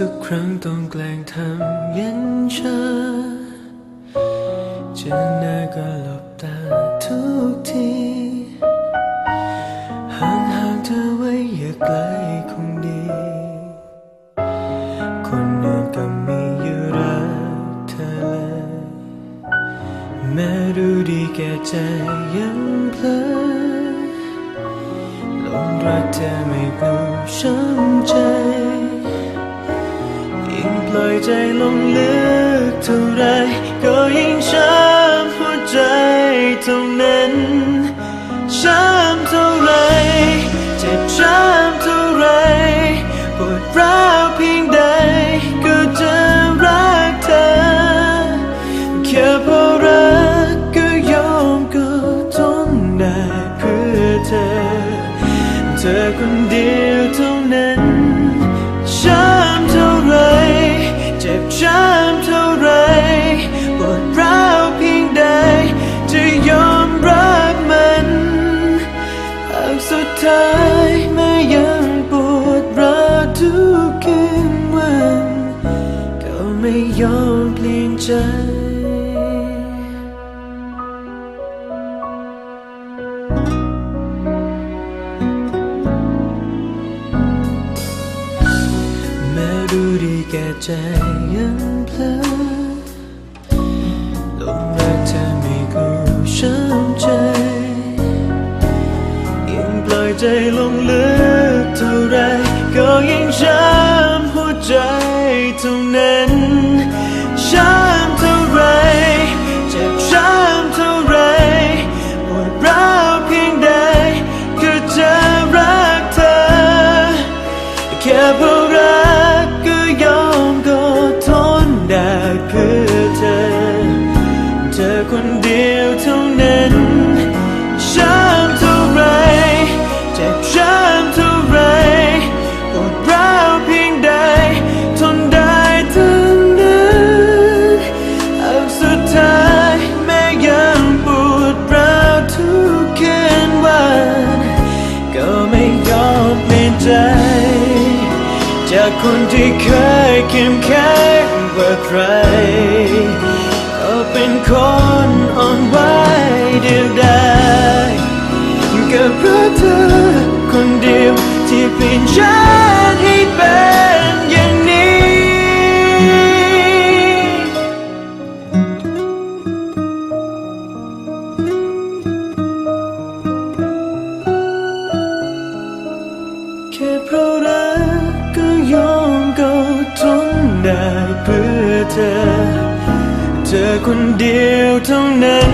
ทุกครั้งต้องแกล้งทำเย็นชาเจอหน้าก็หลบตาทุกทีห่างห่างๆเธอไว้อย่าไกลคงดี คนอื่นก็มีอยู่รักเธอเลยแม้รู้ดีแก่ใจยังเพลอหลงรักเธอไม่รู้ช้ำใจ ล่อยใจลงลึกเท่าไรก็ยิ่งช้ำหัวใจเท่านั้นช้ำเท่าไรเจ็บช้ำเท่าไรปวดร้าวเพียงใดก็จะรักเธอแค่เพราะรักก็ยอมก็ทนได้เพื่อเธอ เธอคนเดียวเท่านั้น ทุกคืนวันก็ไม่ยอมเปลี่ยนใจแม้รู้ดีแก่ใจยังเพลอลงรักเธอไม่กูช้ำใจยิ่งปล่อยใจลงเลึก เท่าไรก็ยิ่งช้ำหัวใจเท่านั้นช้ำเท่าไรเจ็บช้ำเท่าไรปวดร้าวเพียงใดก็จะรักเธอ แค่เพราะรักก็ยอมก็ทนได้เพื่อเธอ เธอคนเดียว จากคนที่เคยเข้มแข็งกว่าใครก็เป็นคนอ่อนไหวเดียวดายก็เพราะเธอคนเดียวที่เป็นฉันให้เป็น เธอ เธอคนเดียวเท่านั้น